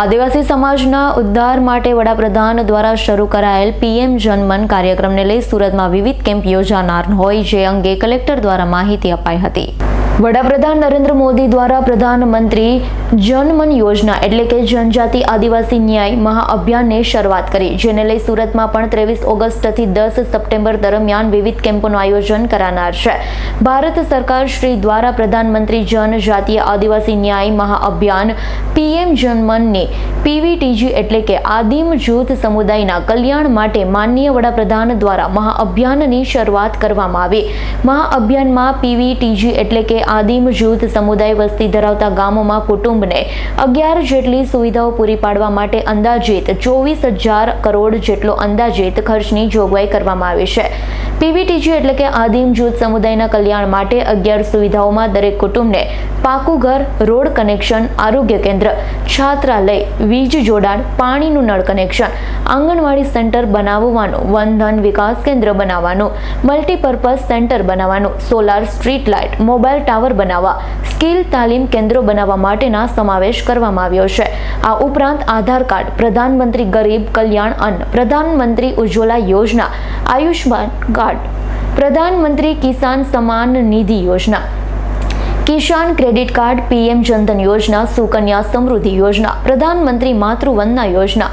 આદિવાસી સમાજના ઉદ્ધાર માટે વડાપ્રધાન દ્વારા શરૂ કરાયેલ પીએમ જનમન કાર્યક્રમને લઈ સુરતમાં વિવિધ કેમ્પ યોજાનાર હોય જે અંગે કલેક્ટર દ્વારા માહિતી અપાઈ હતી. વડાપ્રધાન નરેન્દ્ર મોદી દ્વારા પ્રધાનમંત્રી જનમન યોજના એટલે કે જનજાતિ આદિવાસી ન્યાય મહાઅભિયાનની શરૂઆત કરી, જેને લઈ સુરતમાં પણ ત્રેવીસ ઓગસ્ટથી દસ સપ્ટેમ્બર દરમિયાન વિવિધ કેમ્પોનું આયોજન કરાનાર છે. ભારત સરકાર શ્રી દ્વારા પ્રધાનમંત્રી જનજાતીય આદિવાસી ન્યાય મહાઅભિયાન પીએમ જનમનની પીવીટીજી એટલે કે આદિમ જૂથ સમુદાયના કલ્યાણ માટે માનનીય વડાપ્રધાન દ્વારા મહાઅભિયાનની શરૂઆત કરવામાં આવી. મહાઅભિયાનમાં પીવીટીજી એટલે કે આદિમ જૂથ સમુદાય વસ્તી ધરાવતા ગામોમાં કુટુંબને અગિયાર જેટલી સુવિધાઓ પૂરી પાડવા માટે અંદાજિત ચોવીસ હજાર કરોડ જેટલો અંદાજિત ખર્ચની જોગવાઈ કરવામાં આવી છે. પીવીટીજી એટલે કે આદિમ જૂથ સમુદાયના કલ્યાણ માટે અગિયાર સુવિધાઓમાં દરેક કુટુંબને પાકું ઘર, રોડ કનેક્શન, આરોગ્ય કેન્દ્ર, છાત્રાલય, વીજ જોડાણ, પાણીનું નળ કનેક્શન, આંગણવાડી સેન્ટર બનાવવાનું વનધન વિકાસ કેન્દ્ર બનાવવાનું, મલ્ટીપર્પઝ સેન્ટર બનાવવાનું, solar street light mobile tower બનાવવા, સ્કિલ તાલીમ કેન્દ્રો બનાવવા માટેના સમાવેશ કરવામાં આવ્યો છે. આ ઉપરાંત આધાર કાર્ડ, પ્રધાનમંત્રી ગરીબ કલ્યાણ અન્ન, પ્રધાનમંત્રી ઉજ્જવલા યોજના આયુષ્માન કાર્ડ પ્રધાનમંત્રી કિસાન સમાન નિધિ યોજના. કિસાન ક્રેડિટ કાર્ડ, પીએમ જનધન યોજના, સુકન્યા સમૃદ્ધિ યોજના, પ્રધાનમંત્રી માતૃવંદના યોજના,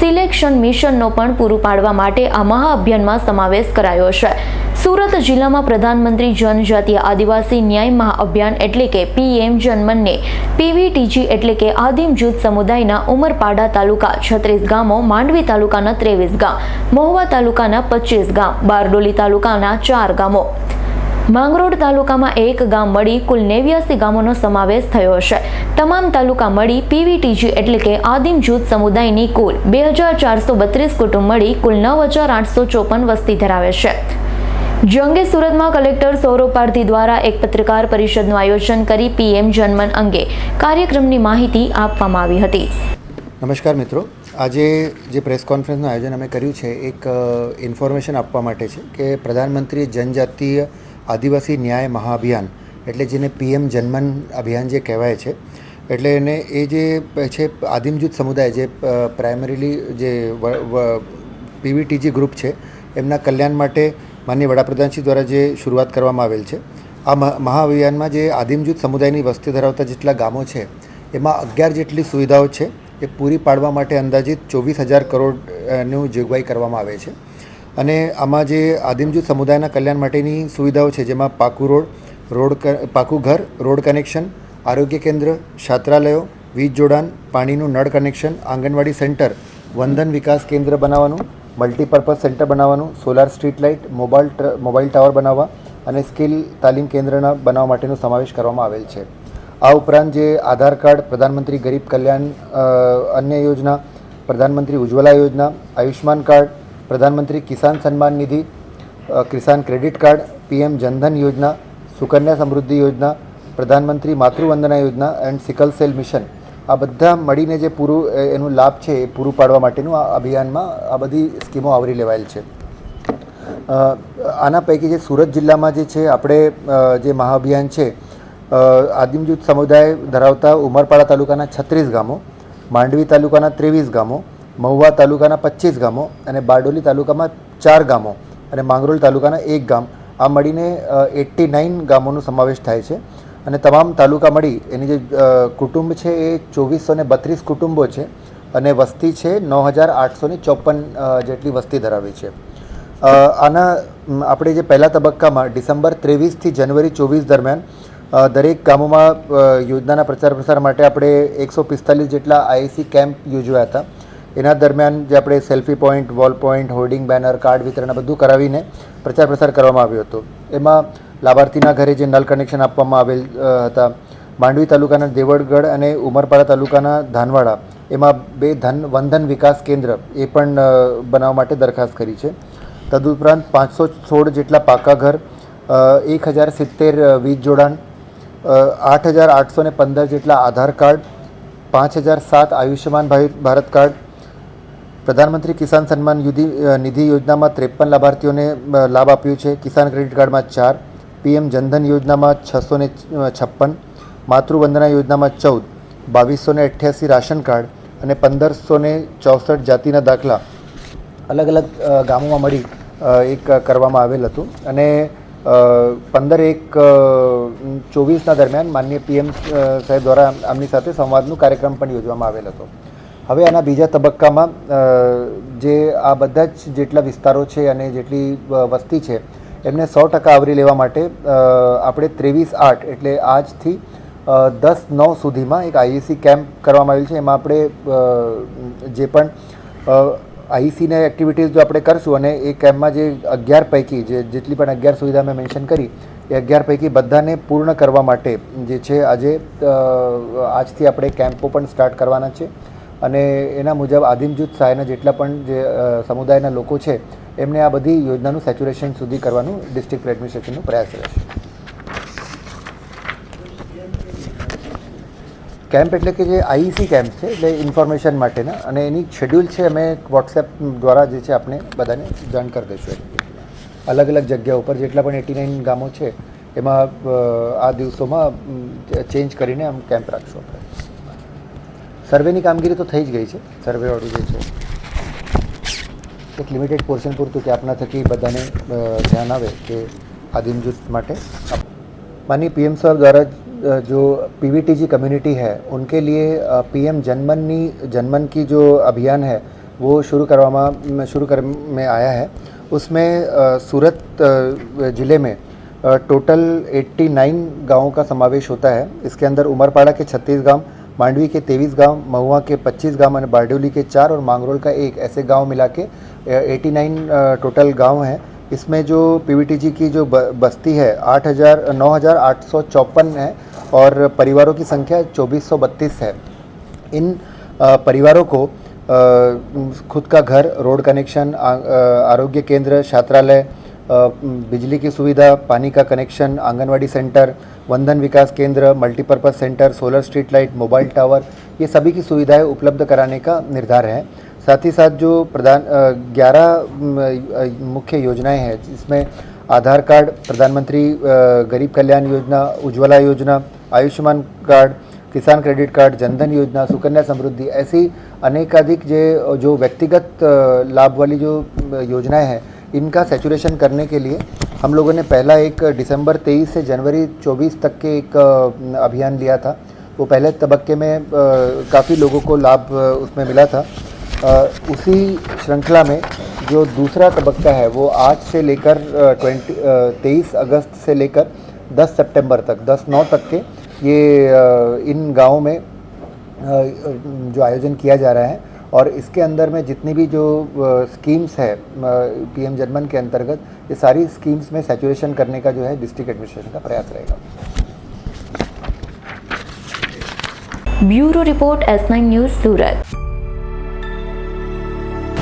સિલેક્શન મિશનનો પણ પૂરું પાડવા માટે આ મહાઅભિયાનમાં સમાવેશ કરાયો છે. સુરત જિલ્લામાં પ્રધાનમંત્રી જનજાતીય આદિવાસી ન્યાય મહાઅભિયાન એટલે કે પીએમ જનમનને પીવીટીજી એટલે કે આદિમ જૂથ સમુદાયના ઉમરપાડા તાલુકા છત્રીસ ગામો, માંડવી તાલુકાના ત્રેવીસ ગામ, મહુવા તાલુકાના પચીસ ગામ, બારડોલી તાલુકાના ચાર ગામો. માંગરોળ તાલુકામાં એક ગામ મળી કુલ નેવ્યાસી ગામોનો સમાવેશ થયો છે તમામ તાલુકા મળી પીવીટીજી એટલે કે આદિમ જૂથ સમુદાયની કુલ બે હજાર ચારસો બત્રીસ કુટુંબ મળી કુલ નવ હજાર આઠસો ચોપન વસ્તી ધરાવે છે. જંગે સુરતમાં કલેક્ટર સૌરભ પારધી દ્વારા એક પત્રકાર પરિષદનું આયોજન કરી પીએમ જનમન અંગે કાર્યક્રમની માહિતી આપવામાં આવી હતી. નમસ્કાર મિત્રો. આજે જે પ્રેસ કોન્ફરન્સનું આયોજન અમે કર્યું છે, એક ઇન્ફોર્મેશન આપવા માટે છે કે પ્રધાનમંત્રી જનજાતીય આદિવાસી ન્યાય મહાઅભિયાન એટલે જેને પીએમ જનમન અભિયાન જે કહેવાય છે, એટલે એને એ જે છે આદિમ જૂથ સમુદાય જે પ્રાઇમરીલી જે પીવીટીજી ગ્રુપ છે, એમના કલ્યાણ માટે માનનીય વડાપ્રધાનશ્રી દ્વારા જે શરૂઆત કરવામાં આવેલ છે, આ મહા- મહાઅભિયાનમાં જે આદિમ સમુદાયની વસ્તી ધરાવતા જેટલા ગામો છે, એમાં અગિયાર જેટલી સુવિધાઓ છે, એ પૂરી પાડવા માટે અંદાજિત ચોવીસ હજાર કરોડનું જોગવાઈ કરવામાં આવે છે. અને આમાં જે આદિમ સમુદાયના કલ્યાણ માટેની સુવિધાઓ છે, જેમાં પાકું રોડ રોડ પાકું ઘર, રોડ કનેક્શન, આરોગ્ય કેન્દ્ર છાત્રાલયો વીજ જોડાણ, પાણીનું નળ કનેક્શન, આંગણવાડી સેન્ટર, વંદન વિકાસ કેન્દ્ર બનાવવાનું મલ્ટીપર્પઝ સેન્ટર બનાવવાનું solar street light mobile mobile tower બનાવવા અને સ્કિલ તાલીમ કેન્દ્રના બનાવવા માટેનો સમાવેશ કરવામાં આવેલ છે. આ ઉપરાંત જે આધાર કાર્ડ, પ્રધાનમંત્રી ગરીબ કલ્યાણ અન્ય યોજના, પ્રધાનમંત્રી ઉજ્જવલા યોજના આયુષ્માન કાર્ડ, પ્રધાનમંત્રી કિસાન સન્માન નિધિ કિસાન ક્રેડિટ કાર્ડ, પીએમ જનધન યોજના, સુકન્યા સમૃદ્ધિ યોજના, પ્રધાનમંત્રી માતૃવંદના યોજના, એન્ડ સિકલ સેલ મિશન. આ બધા મળીને જે પૂરું એનું લાભ છે એ પૂરું પાડવા માટેનું આ અભિયાનમાં આ બધી સ્કીમો આવરી લેવાયેલ છે. આના પૈકી જે સુરત જિલ્લામાં જે છે, આપણે જે મહાઅભિયાન છે આદિમ જૂથ સમુદાય ધરાવતા ઉમરપાડા તાલુકાના છત્રીસ ગામો, માંડવી તાલુકાના ત્રેવીસ ગામો, મહુવા તાલુકાના પચીસ ગામો અને બારડોલી તાલુકામાં ચાર ગામો અને માંગરોળ તાલુકાના એક ગામ. આ મળીને એટ્ટી નાઇન ગામોનો સમાવેશ થાય છે. અને તમામ તાલુકા મળી એની જે કુટુંબ છે એ ચોવીસો ને બત્રીસ કુટુંબો છે અને વસ્તી છે નવ હજાર આઠસો ને ચોપન જેટલી વસ્તી ધરાવે છે. આના આપણે જે પહેલા તબક્કામાં ડિસેમ્બર ત્રેવીસથી જનવરી ચોવીસ દરમિયાન દરેક ગામોમાં યોજનાના પ્રચાર પ્રસાર માટે આપણે એકસો પિસ્તાલીસ જેટલા આઈસી કેમ્પ યોજ્યા હતા. એના દરમિયાન જે આપણે selfie point, wall point, hoarding banner, card વિતરણ બધું કરાવીને પ્રચાર પ્રસાર કરવામાં આવ્યો હતો. એમાં લાભાર્થીના ઘરે જે નલ કનેક્શન આપવામાં આવેલ હતા. માંડવી તાલુકાના દેવળગઢ અને ઉમરપાડા તાલુકાના ધાનવાડા. એમાં બે ધન, વંધન વિકાસ કેન્દ્ર એ પણ બનાવવા માટે દરખાસ્ત કરી છે. તદુપરાંત પાંચસો સોળ જેટલા પાકા ઘર એક હજાર સિત્તેર વીજ જોડાણ આઠ હજાર આઠસો ને પંદર જેટલા આધાર કાર્ડ, પાંચ હજાર સાત આયુષ્યમાન ભારત કાર્ડ, પ્રધાનમંત્રી કિસાન સન્માન યુધિ નિધિ યોજનામાં ત્રેપન લાભાર્થીઓને લાભ આપ્યો છે. કિસાન ક્રેડિટ કાર્ડમાં ચાર પીએમ જનધન યોજનામાં છસો ને છપ્પન, માતૃવંદના યોજનામાં ચૌદ, બાવીસો ને અઠ્યાસી રાશન કાર્ડ અને પંદરસો ને ચોસઠ જાતિના દાખલા અલગ અલગ ગામોમાં મળી એક કરવામાં આવેલ હતું. અને પંદર એક ચોવીસના દરમિયાન માન્ય પીએમ સાહેબ દ્વારા આમની સાથે સંવાદનું કાર્યક્રમ પણ યોજવામાં આવેલ હતો. હવે આના બીજા તબક્કામાં જે આ બધા જ જેટલા વિસ્તારો છે અને જેટલી વસ્તી છે એમને સો ટકા આવરી લેવા માટે આપણે ત્રેવીસ આઠ એટલે આજથી દસ નવ સુધીમાં એક આઈએસી કેમ્પ કરવામાં આવેલ છે. એમાં આપણે જે પણ આઈસીને એક્ટિવિટીઝ જો આપણે કરશું અને એ કેમ્પમાં જે અગિયાર પૈકી, જે જેટલી પણ અગિયાર સુવિધા મેં મેન્શન કરી, એ અગિયાર પૈકી બધાને પૂર્ણ કરવા માટે જે છે, આજે આજથી આપણે કેમ્પો પણ સ્ટાર્ટ કરવાના છે. અને એના મુજબ આદિમ જૂથ સહાયના જેટલા પણ જે સમુદાયના લોકો છે, એમને આ બધી યોજનાનું સેચ્યુરેશન સુધી કરવાનું ડિસ્ટ્રિક્ટ એડમિનિસ્ટ્રેશનનો પ્રયાસ રહેશે કેમ્પ એટલે કે જે આઈસી કેમ્પ છે, એટલે ઇન્ફોર્મેશન માટેના, અને એની શેડ્યુલ છે અમે વોટ્સએપ દ્વારા જે છે આપણે બધાને જાણ કરી દઈશું અલગ અલગ જગ્યા ઉપર જેટલા પણ એટી નાઇન ગામો છે, એમાં આ દિવસોમાં ચેન્જ કરીને આમ કેમ્પ રાખશું આપણે. સર્વેની કામગીરી તો થઈ જ ગઈ છે સર્વેવાળું જે છે એક લિમિટેડ પોર્શન પૂરતું કે આપના થકી બધાને અ, ધ્યાન આવે કે આદિમ જૂથ માટે माननीय पीएम साहब द्वारा अ, जो पीवीटीजी कम्युनिटी है उनके लिए पीएम जनमन जनमन की जो अभियान है वो शुरू करवामा शुरू कर में आया है उसमें अ, सूरत अ, ज़िले में अ, टोटल 89 गांवों का समावेश होता है इसके अंदर उमरपाड़ा के 36 गांव मांडवी के 23 गाँव, महुआ के 25 गाँव और बारडोली के चार और मांगरोल का एक, ऐसे गाँव मिला के एटी नाइन टोटल गाँव हैं। इसमें जो पीवीटीजी की जो बस्ती है, आठ हज़ार, नौ हज़ार आठ सौ चौपन है और परिवारों की संख्या चौबीस सौ बत्तीस है। इन परिवारों को खुद का घर, रोड कनेक्शन आरोग्य केंद्र, छात्रालय बिजली की सुविधा, पानी का कनेक्शन, आंगनवाड़ी सेंटर वंदन विकास केंद्र multipurpose center solar street light mobile tower ये सभी की सुविधाएँ उपलब्ध कराने का निर्धार है। साथ ही साथ जो प्रधान ग्यारह मुख्य योजनाएँ हैं, जिसमें आधार कार्ड, प्रधानमंत्री गरीब कल्याण योजना, उज्ज्वला योजना, आयुष्मान कार्ड, किसान क्रेडिट कार्ड, जनधन योजना, सुकन्या समृद्धि, ऐसी अनेकाधिक जे, जो व्यक्तिगत लाभ वाली जो योजनाएँ हैं, इनका सेचुरेशन करने के लिए हम लोगों ने पहला एक दिसंबर 23 से जनवरी 24 तक के एक अभियान लिया था। वो पहले तबक्के में काफ़ी लोगों को लाभ उसमें मिला था। उसी श्रृंखला में जो दूसरा तबक्का है, वो आज से लेकर ट्वेंटी तेईस अगस्त से लेकर 10 सितंबर तक 10 नौ तक के ये इन गाँवों में जो आयोजन किया जा रहा है और इसके अंदर में जितनी भी जो स्कीम्स है पीएम जनमन के अंतर्गत ये सारी स्कीम्स में सेचुरेशन करने का जो है डिस्ट्रिक्ट एडमिनिस्ट्रेशन का प्रयास रहेगा bureau report S nine news Surat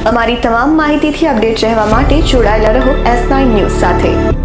અમારી તમામ માહિતીથી અપડેટ રહેવા માટે જોડાયેલા રહો એસ નાઇન ન્યૂઝ સાથે